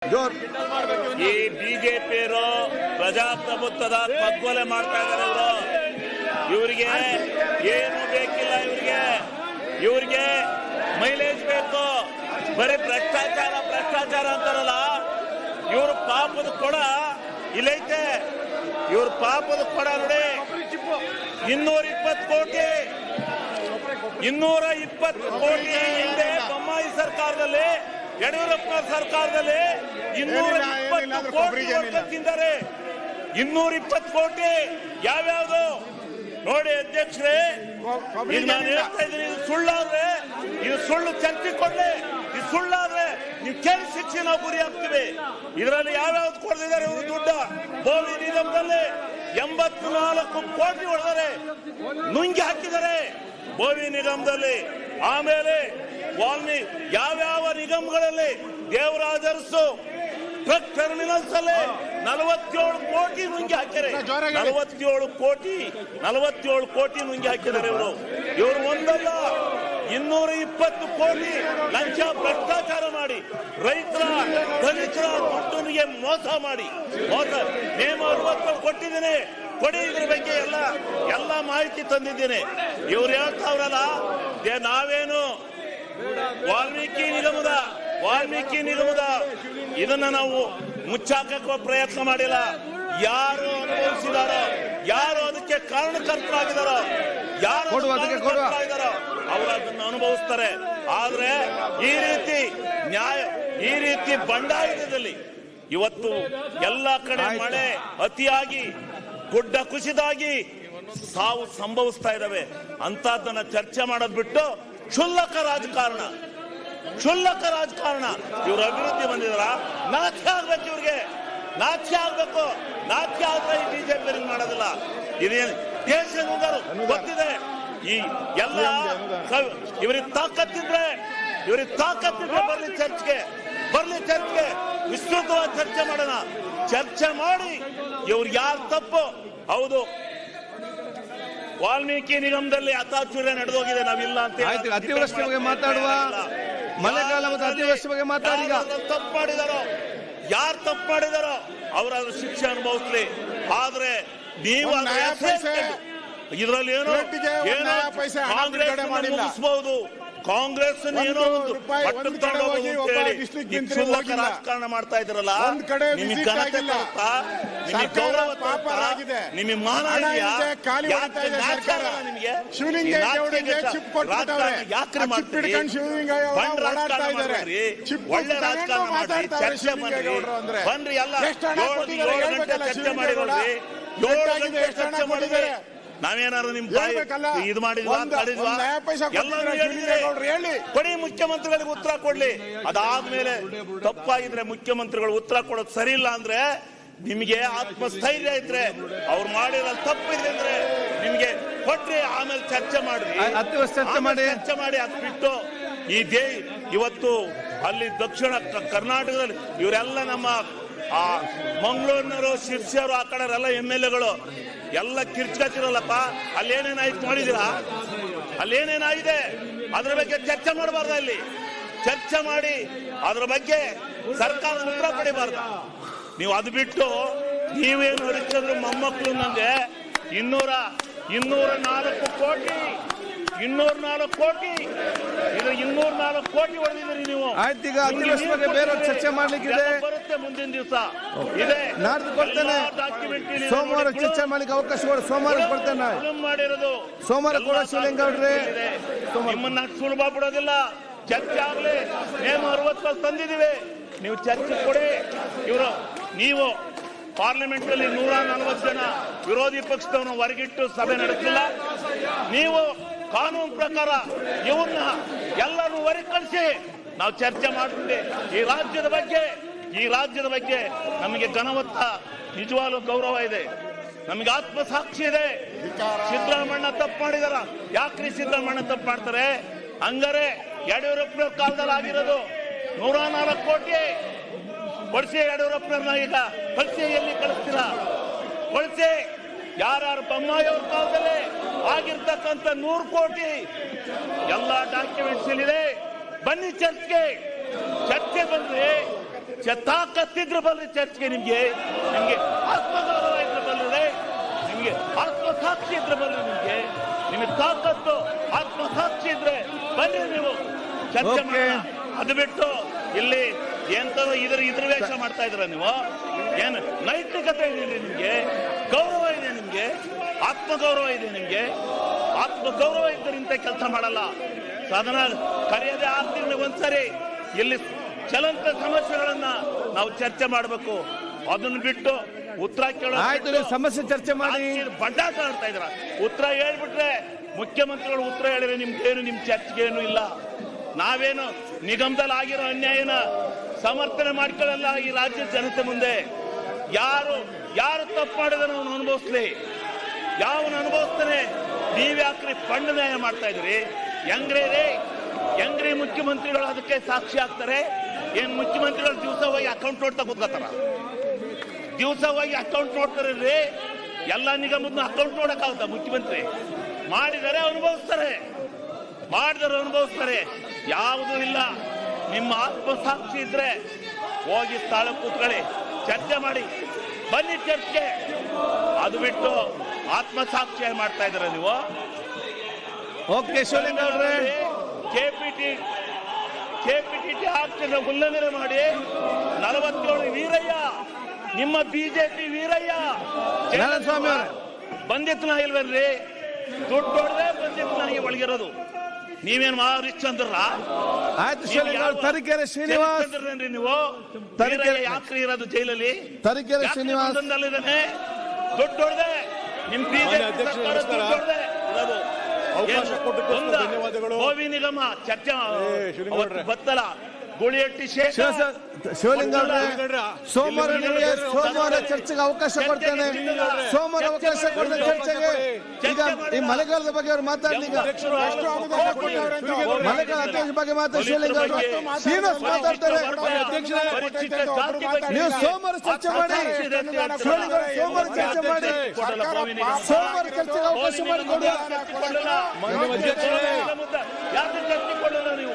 ಈ ಬಿಜೆಪಿ ಪ್ರಜಾಪ್ರಭುತ್ವದ ಪಗ್ಗೊಲೆ ಮಾಡ್ತಾ ಇದಾರೆ ಇವರು. ಇವರಿಗೆ ಏನು ಬೇಕಿಲ್ಲ ಇವರಿಗೆ. ಇವ್ರಿಗೆ ಮೈಲೇಜ್ ಬೇಕು. ಬರೀ ಭ್ರಷ್ಟಾಚಾರ ಭ್ರಷ್ಟಾಚಾರ ಅಂತಾರಲ್ಲ. ಇವ್ರ ಪಾಪದ ಕೊಡ ಇಲ್ಲೈತೆ. ಇವ್ರ ಪಾಪದ ಕೊಡ ನೋಡಿ. ಇನ್ನೂರ ಇಪ್ಪತ್ತು ಕೋಟಿ. ಇನ್ನೂರ ಇಪ್ಪತ್ತು ಕೋಟಿ ಹಿಂದೆ ಬೊಮ್ಮಾಯಿ ಸರ್ಕಾರದಲ್ಲಿ, ಯಡಿಯೂರಪ್ಪ ಸರ್ಕಾರದಲ್ಲಿ ಇನ್ನೂರ ಇಪ್ಪತ್ತು ಕೋಟಿ ತಿಂದರೆ ಇನ್ನೂರ ಇಪ್ಪತ್ತು ಕೋಟಿ ಯಾವ್ಯಾವ್ದು? ನೋಡಿ ಅಧ್ಯಕ್ಷರೇ ಈಗ ನಾನು ಹೇಳ್ತಾ ಇದ್ದೀನಿ ಇದು ಸುಳ್ಳಾದ್ರೆ ಇದು ಸುಳ್ಳು ಚರ್ಚೆ ಕೊಡ್ಲಿ ಇದು ಸುಳ್ಳಾದ್ರೆ ನೀವು ಕೆಲ ಶಿಕ್ಷೆ ನಾವು ಗುರಿ ಹಾಕ್ತೀವಿ. ಇದರಲ್ಲಿ ಯಾವ್ಯಾವ್ದು ಕೊಡ್ತಿದ್ದಾರೆ ಇವರು ದುಡ್ಡ? ಬೋವಿ ನಿಗಮದಲ್ಲಿ ಎಂಬತ್ನಾಲ್ಕು ಕೋಟಿ ಹೊಡೆದರೆ ನುಂಗಿ ಹಾಕಿದ್ದಾರೆ ಬೋವಿ ನಿಗಮದಲ್ಲಿ. ಆಮೇಲೆ ವಾಲ್ಮಿ ಯಾವ್ಯಾವ ನಿಗಮಗಳಲ್ಲಿ ದೇವರಾಜ ಅರಸು ಟ್ರಕ್ ಟರ್ಮಿನಲ್ಸ್ ಅಲ್ಲಿ ನಲವತ್ತೇಳು ಕೋಟಿ ನುಂಗಿ ಹಾಕಿದ್ದಾರೆ. ನಲವತ್ತೇಳು ಕೋಟಿ ನಲವತ್ತೇಳು ಕೋಟಿ ನುಂಗಿ ಹಾಕಿದ್ದಾರೆ ಇವರು. ಇವರು ಒಂದಲ್ಲ ಇನ್ನೂರ ಇಪ್ಪತ್ತು ಕೋಟಿ ಲಂಚ ಭ್ರಷ್ಟಾಚಾರ ಮಾಡಿ ರೈತರ ದಲಿತರ ದುಡ್ಡನಿಗೆ ಮೋಸ ಮಾಡಿ ಮೋಸ. ನೇಮ ಅರವತ್ತು ಕೊಟ್ಟಿದ್ದೀನಿ. ಕೊಡಿ ಇದ್ರ ಬಗ್ಗೆ ಎಲ್ಲ ಎಲ್ಲ ಮಾಹಿತಿ ತಂದಿದ್ದೀನಿ. ಇವ್ರು ಹೇಳ್ತಾವ್ರಲ್ಲ ನಾವೇನು? ವಾಲ್ಮೀಕಿ ನಿಗಮದ ವಾಲ್ಮೀಕಿ ನಿಗಮದ ಇದನ್ನ ನಾವು ಮುಚ್ಚಾಕಕ್ಕೆ ಪ್ರಯತ್ನ ಮಾಡಿಲ್ಲ. ಯಾರು ಅನುಭವಿಸಿದಾರೋ ಯಾರು ಅದಕ್ಕೆ ಕಾರಣಕರ್ತರಾಗಿದಾರೋ ಯಾರು. ಕಾರಣಕರ್ತರಾಗಿದಾರೋ ಅವರು ಅದನ್ನು ಅನುಭವಿಸ್ತಾರೆ. ಆದ್ರೆ ಈ ರೀತಿ ನ್ಯಾಯ ಈ ರೀತಿ ಬಂಡಾಯದಲ್ಲಿ ಇವತ್ತು ಎಲ್ಲ ಕಡೆ ಮಳೆ ಅತಿಯಾಗಿ ಗುಡ್ಡ ಕುಸಿದಾಗಿ ಸಾವು ಸಂಭವಿಸ್ತಾ ಇದಾವೆ ಅಂತದನ್ನ ಚರ್ಚೆ ಮಾಡೋದ್ ಬಿಟ್ಟು ಕ್ಷುಲ್ಲಕ ರಾಜಕಾರಣ. ಕ್ಷುಲ್ಲಕ ರಾಜಕಾರಣ. ಇವ್ರ ಅಭಿವೃದ್ಧಿ ಬಂದಿದಾರ ನಾಚಿಕೆ ಆಗ್ಬೇಕು ಇವ್ರಿಗೆ. ನಾಚ್ಯ ಆಗ್ಬೇಕು. ನಾಚಿಕೆ ಆದ್ರೆ ಈ ಬಿಜೆಪಿ ಮಾಡೋದಿಲ್ಲ. ಇದೇನು ದೇಶ ಗೊತ್ತಿದೆ. ಈ ಎಲ್ಲ ಇವ್ರಿಗೆ ತಾಕತ್ತಿದ್ರೆ ಇವ್ರಿಗೆ ತಾಕತ್ತಿದ್ರೆ ಬರ್ಲಿ ಚರ್ಚ್ಗೆ. ಬರ್ಲಿ ಚರ್ಚ್ಗೆ. ವಿಸ್ತೃತವಾಗಿ ಚರ್ಚೆ ಮಾಡೋಣ. ಚರ್ಚೆ ಮಾಡಿ. ಇವ್ರಿಗೆ ಯಾರು ತಪ್ಪು? ಹೌದು. ವಾಲ್ಮೀಕಿ ನಿಗಮದಲ್ಲಿ ಅತಾಚುರ್ಯ ನಡೆದೋಗಿದೆ. ನಾವಿಲ್ಲ ಅಂತ ಅತಿವೃಷ್ಟಿ ಮಾತಾಡುವ. ಮಳೆಗಾಲ ಮತ್ತು ಅತಿವೃಷ್ಟಿ ಬಗ್ಗೆ ತಪ್ಪು ಮಾಡಿದಾರೋ ಯಾರು ತಪ್ಪು ಮಾಡಿದಾರೋ ಅವರಾದ್ರೂ ಶಿಕ್ಷೆ ಅನುಭವಿಸ್ಲಿ. ಆದ್ರೆ ನೀವು ಇದರಲ್ಲಿ ಏನು ಕಾಂಗ್ರೆಸ್. ಮುಗಿಸ್ಬಹುದು ಕಾಂಗ್ರೆಸ್ ಏನೋ ಒಂದು ಕ್ಷುಲ್ಲಕ ರಾಜಕಾರಣ ಮಾಡ್ತಾ ಇದ್ರಲ್ಲ ನಿಮಗೆ ಘನತೆ. ತರುತ್ತಾ ನಿಮಗೆ ಗೌರವ ತರುತ್ತಾ. ನಿಮಗೆ ಮಾನ ಇದೆಯಾ ಯಾಕೆ ಸರ್ಕಾರ. ನಿಮಗೆ ಶಿವಲಿಂಗೇಗೌಡರಿಗೆ ಚಿಪ್ ಯಾಕ್ರಿ ಮಾಡ್ತೀರಿ? ಬಂದ್ ರಾಜಕಾರಣ. ಮಾಡ್ರಿ. ಒಳ್ಳೆ ರಾಜಕಾರಣ ಮಾಡ್ರಿ ಚರ್ಚೆ ಮಾಡ್ರಿ ಅಂದ್ರೆ. ಬನ್ರಿ ಎಲ್ಲ ಏಳು ಗಂಟೆ ಚರ್ಚೆ. ಏಳು ಗಂಟೆ ಚರ್ಚೆ ಮಾಡಿದ್ರೆ? ನಾವೇನಾದ್ರು ನಿಮ್. ಇದು ಮಾಡಿದ್ವಿ ತಡೆದ್ವಾ ಎಲ್ಲರೂ ಹೇಳಿ. ಕೊಡಿ ಮುಖ್ಯಮಂತ್ರಿಗಳಿಗೆ ಉತ್ತರ ಕೊಡ್ಲಿ ಅದಾದ್ಮೇಲೆ ತಪ್ಪಾಗಿದ್ರೆ ಮುಖ್ಯಮಂತ್ರಿಗಳು ಉತ್ತರ ಕೊಡೋದು ಸರಿ ಇಲ್ಲ ಅಂದ್ರೆ ನಿಮಗೆ ಆತ್ಮಸ್ಥೈರ್ಯ ಇದ್ರೆ ಅವ್ರು ಮಾಡಿರೋ ತಪ್ಪಿದೆ ಅಂದ್ರೆ ನಿಮ್ಗೆ ಕೊಟ್ರಿ ಆಮೇಲೆ ಚರ್ಚೆ ಮಾಡ್ರಿ ಚರ್ಚೆ ಮಾಡಿ. ಚರ್ಚೆ ಮಾಡಿ ಅದ್ ಬಿಟ್ಟು ಈ ದೇ ಇವತ್ತು ಅಲ್ಲಿ ದಕ್ಷಿಣ ಕ- ಕರ್ನಾಟಕದಲ್ಲಿ ಇವರೆಲ್ಲ ನಮ್ಮ ಆ ಮಂಗಳೂರಿನವರು, ಶಿರ್ಸಿಯವರು, ಆ ಕಡೆ ಎಲ್ಲ ಎಂ ಎಲ್ ಎಗಳು. ಎಲ್ಲ ಕಿರ್ಚ್ಕತ್ತಿರಲ್ಲಪ್ಪ ಅಲ್ಲೇನೇನಾಯ್ತು ನೋಡಿದಿರಾ ಅಲ್ಲೇನೇನಾಗಿದೆ? ಅದ್ರ ಬಗ್ಗೆ ಚರ್ಚೆ ಮಾಡಬಾರ್ದು ಅಲ್ಲಿ ಚರ್ಚೆ ಮಾಡಿ ಅದ್ರ ಬಗ್ಗೆ ಸರ್ಕಾರ ಉತ್ತರ ಪಡಿಬಾರ್ದು. ನೀವು ಅದು ಬಿಟ್ಟು ನೀವೇನು ಹರಿಸಿದ್ರು ಮೊಮ್ಮಕ್ಕಳು ನಂಗೆ? ಇನ್ನೂರ ಇನ್ನೂರ ನಾಲ್ಕು ಕೋಟಿ ಇನ್ನೂರ ನಾಲ್ಕು ಕೋಟಿ. ಇದು ಇನ್ನೂರ ನಾಲ್ಕು ಕೋಟಿ ಹೊಡೆದಿದ್ದೀರಿ ನೀವು. ಆಯ್ತು, ಈಗ ಬಗ್ಗೆ ಬೇರೆ ಚರ್ಚೆ ಮಾಡ್ಲಿಕ್ಕಿದೆ. ಬರುತ್ತೆ ಮುಂದಿನ ದಿವಸ. ಇದೆ. ನಾಡ್ದು ಕೊಡ್ತೇನೆ. ಸೋಮವಾರ ಚರ್ಚೆ ಮಾಡ್ಲಿಕ್ಕೆ ಅವಕಾಶ ಕೊಡಿ ಸೋಮವಾರ ಕೊಡ್ತೇನೆ ಮಾಡಿರೋದು. ಸೋಮವಾರ ಕೂಡ ಶಿವಲಿಂಗ ಅವ್ರೆ. ಸೋಮವಾರ. ನಿಮ್ಮನ್ನ ಸುಲಭ ಬಿಡೋದಿಲ್ಲ. ಚರ್ಚೆ ಆಗ್ಲಿ. ನೇಮ ಅರವತ್ತು ತಂದಿದ್ದೀವಿ. ನೀವು ಚರ್ಚೆ ಕೊಡಿ. ಇವರು ನೀವು ಪಾರ್ಲಿಮೆಂಟ್ ಅಲ್ಲಿ ನೂರ ನಲವತ್ತು ಜನ ವಿರೋಧಿ ಪಕ್ಷದವನು ಹೊರಗಿಟ್ಟು ಸಭೆ ನಡೆಸಿಲ್ಲ. ನೀವು ಕಾನೂನು ಪ್ರಕಾರ ಇವನ್ನ ಎಲ್ಲರೂ ಹೊರಗೆ ಕಳಿಸಿ ನಾವು ಚರ್ಚೆ ಮಾಡ್ತೀವಿ ಈ ರಾಜ್ಯದ ಬಗ್ಗೆ ಈ ರಾಜ್ಯದ ಬಗ್ಗೆ ನಮಗೆ ಘನವತ್ತ ನಿಜವಾಗ್ಲೂ ಗೌರವ ಇದೆ. ನಮಗೆ ಆತ್ಮಸಾಕ್ಷಿ ಇದೆ. ಸಿದ್ದರಾಮಣ್ಣ ತಪ್ಪು ಮಾಡಿದಾರ. ಯಾಕ್ರಿ ಸಿದ್ದರಾಮಣ್ಣ ತಪ್ಪು ಮಾಡ್ತಾರೆ? ಹಂಗಾರೆ ಯಡಿಯೂರಪ್ಪನವ್ರ ಕಾಲದಲ್ಲಿ ಆಗಿರೋದು ನೂರ ನಾಲ್ಕು ಕೋಟಿ. ಕೊಡಿಸಿ ಯಡಿಯೂರಪ್ಪನವ್ರನ್ನ ಈಗ ಕಳಿಸಿ ಎಲ್ಲಿ ಕಳಿಸ್ತೀರಾ? ಕೊಡಿಸಿ ಯಾರ್ಯಾರು ಬೊಮ್ಮಾಯಿ ಅವ್ರ ಕಾಲದಲ್ಲಿ ಆಗಿರ್ತಕ್ಕಂಥ ನೂರು ಕೋಟಿ ಎಲ್ಲ ಡಾಕ್ಯುಮೆಂಟ್ಸ್ ಇಲ್ಲಿದೆ ಬನ್ನಿ ಚರ್ಚ್ಗೆ. ಚರ್ಚೆ ಬಂದ್ರೆ ಚ- ತಾಕತ್ತಿದ್ರೆ ಬಲ್ರಿ ಚರ್ಚ್ಗೆ ನಿಮ್ಗೆ. ನಿಮ್ಗೆ ಆತ್ಮಗೌರವ ಇದ್ರೆ ಬಲ್ಲರೆ ನಿಮ್ಗೆ ಆತ್ಮಸಾಕ್ಷಿ ಇದ್ರೆ ಬಲ್ರಿ ನಿಮ್ಗೆ. ನಿಮಗೆ ತಾಕತ್ತು ಆತ್ಮಸಾಕ್ಷಿ ಇದ್ರೆ ಬನ್ನಿ ನೀವು. ಚರ್ಚೆ ಮಾಡಿ ಅದು ಬಿಟ್ಟು ಇಲ್ಲಿ ಎಂತ ಇದ್ರ ಇದ್ರ ವೇಷ ಮಾಡ್ತಾ ಇದ್ರ ನೀವು? ಏನು ನೈತಿಕತೆ ಇದೆ ನಿಮ್ಗೆ? ಗೌರವ ಇದೆ ನಿಮ್ಗೆ? ಆತ್ಮಗೌರವ ಇದೆ ನಿಮಗೆ. ಆತ್ಮಗೌರವ ಇದ್ದರೆ ಇಂಥ ಕೆಲಸ ಮಾಡಲ್ಲ. ಸಾಧನ ಕರೆಯದೆ ಆರು ತಿಂಗಳಿಗೆ ಒಂದ್ಸರಿ ಇಲ್ಲಿ ಚಲಂತ ಸಮಸ್ಯೆಗಳನ್ನ ನಾವು ಚರ್ಚೆ ಮಾಡಬೇಕು. ಅದನ್ನ ಬಿಟ್ಟು ಉತ್ತರ ಕೇಳೋ ಆಯ್ತು ಸಮಸ್ಯೆ ಚರ್ಚೆ ಮಾಡಿ. ಬಡ್ಡಾಸ ಆಡ್ತಾ ಇದ್ರ ಉತ್ತರ ಹೇಳ್ಬಿಟ್ರೆ ಮುಖ್ಯಮಂತ್ರಿಗಳು ಉತ್ತರ ಹೇಳಿದ್ರೆ ನಿಮ್ಗೇನು ನಿಮ್ ಚರ್ಚೆಗೆ ಏನು ಇಲ್ಲ. ನಾವೇನು ನಿಗಮದಲ್ಲಿ ಆಗಿರೋ ಅನ್ಯಾಯನ ಸಮರ್ಥನೆ ಮಾಡ್ಕೊಳ್ಳಲ್ಲ ಈ ರಾಜ್ಯದ ಜನತೆ ಮುಂದೆ. ಯಾರು ಯಾರು ತಪ್ಪು ಮಾಡಿದ್ರೆ ಅವನು ಅನುಭವಿಸ್ಲಿ. ಯಾವನು ಅನುಭವಿಸ್ತಾನೆ? ನೀವ್ಯಾಕ್ರಿ ನ್ಯಾಯ ಮಾಡ್ತಾ ಇದ್ರಿ ಹೆಂಗ್ರಿ ರೇ ಹೆಂಗ್ರಿ ಮುಖ್ಯಮಂತ್ರಿಗಳು ಅದಕ್ಕೆ ಸಾಕ್ಷಿ ಆಗ್ತಾರೆ. ಏನ್ ಮುಖ್ಯಮಂತ್ರಿಗಳು ದಿವಸ ಹೋಗಿ ಅಕೌಂಟ್ ನೋಡ್ತಾ ಕೂತ್ಕೋತಾರ? ದಿವಸ ಹೋಗಿ ಅಕೌಂಟ್ ನೋಡ್ತಾರೆ ರೀ. ಎಲ್ಲ ನಿಗಮದ ಅಕೌಂಟ್ ನೋಡಕ್ಕಾಗುತ್ತ ಮುಖ್ಯಮಂತ್ರಿ? ಮಾಡಿದರೆ ಅನುಭವಿಸ್ತಾರೆ. ಮಾಡಿದರೆ ಅನುಭವಿಸ್ತಾರೆ. ಯಾವುದೂ ಇಲ್ಲ. ನಿಮ್ಮ ಆತ್ಮಸಾಕ್ಷಿ ಇದ್ರೆ ಹೋಗಿ ಸ್ಥಳ ಕೂತ್ಕೊಳ್ಳಿ. ಚರ್ಚೆ ಮಾಡಿ. ಬನ್ನಿ ಚರ್ಚೆಗೆ. ಅದು ಬಿಟ್ಟು ಆತ್ಮಸಾಕ್ಷಿ ಮಾಡ್ತಾ ಇದ್ದೀರ ನೀವು? Okay P KPT T action ಉಲ್ಲಂಘನೆ ಮಾಡಿ ನಲವತ್ತೇಳು ವೀರಯ್ಯ ನಿಮ್ಮ ಬಿಜೆಪಿ ವೀರಯ್ಯ. ನಾರಾಯಣಸ್ವಾಮಿ. ಬಂದಿತ್ತು ನಾ ಇಲ್ವೇನ್ರಿ? ದುಡ್ಡು ದೊಡ್ಡದೆ ಬಂದಿತ್ತು ನನಗೆ ಒಳಗಿರೋದು. ನೀವೇನ್ ಅಂದ್ರಲ್ಲ ಆಯ್ತು ತರೀಕೆರೆ ಶ್ರೀನಿವಾಸ್. ನೀವು? ತರೀಕೆರೆ- ಯಾಕ್ರಿ ಇರೋದು ಜೈಲಲ್ಲಿ? ತರೀಕೆರೆ ಶ್ರೀನಿವಾಸ? ದುಡ್ಡು ಹೊಡೆದೆ ನಿಮ್ ಬಿಜೆಪಿ ಅಧ್ಯಕ್ಷರೇ, ನಮಸ್ಕಾರ. ಅವಕಾಶ ಒಂದ ಧನ್ಯವಾದಗಳು. ಗೋವಿ ನಿಗಮ ಚರ್ಚೆ. ಅವತ್ತು ಬತ್ತಲ ಸೋಮವಾರ ನಿಮಗೆ ಸೋಮವಾರ ಚರ್ಚೆಗೆ ಅವಕಾಶ ಕೊಡ್ತೇನೆ. ಸೋಮವಾರ ಅವಕಾಶ ಕೊಡ್ತೇನೆ ಚರ್ಚೆಗೆ. ಈಗ ಈ ಮಳೆಗಾಲದ ಬಗ್ಗೆ ಅವರು ಮಾತಾಡಲಿ ಈಗ. ಮಳೆಗಾಲ ಅಧ್ಯಕ್ಷ ಬಗ್ಗೆ ಮಾತಾಡಿ ಶಿವಲಿಂಗ ಶ್ರೀನಿವಾಸ್ ಮಾತಾಡ್ತಾರೆ. ನೀವು ಸೋಮವಾರ ಚರ್ಚೆ ಮಾಡಿ. ಶಿವಲಿಂಗ ಸೋಮವಾರ ಚರ್ಚೆ ಮಾಡಿ. ಸೋಮವಾರ ಚರ್ಚೆಗೆ ಅವಕಾಶ ಮಾಡಿಕೊಡಿ ಯಾಕೆ ನೀವು?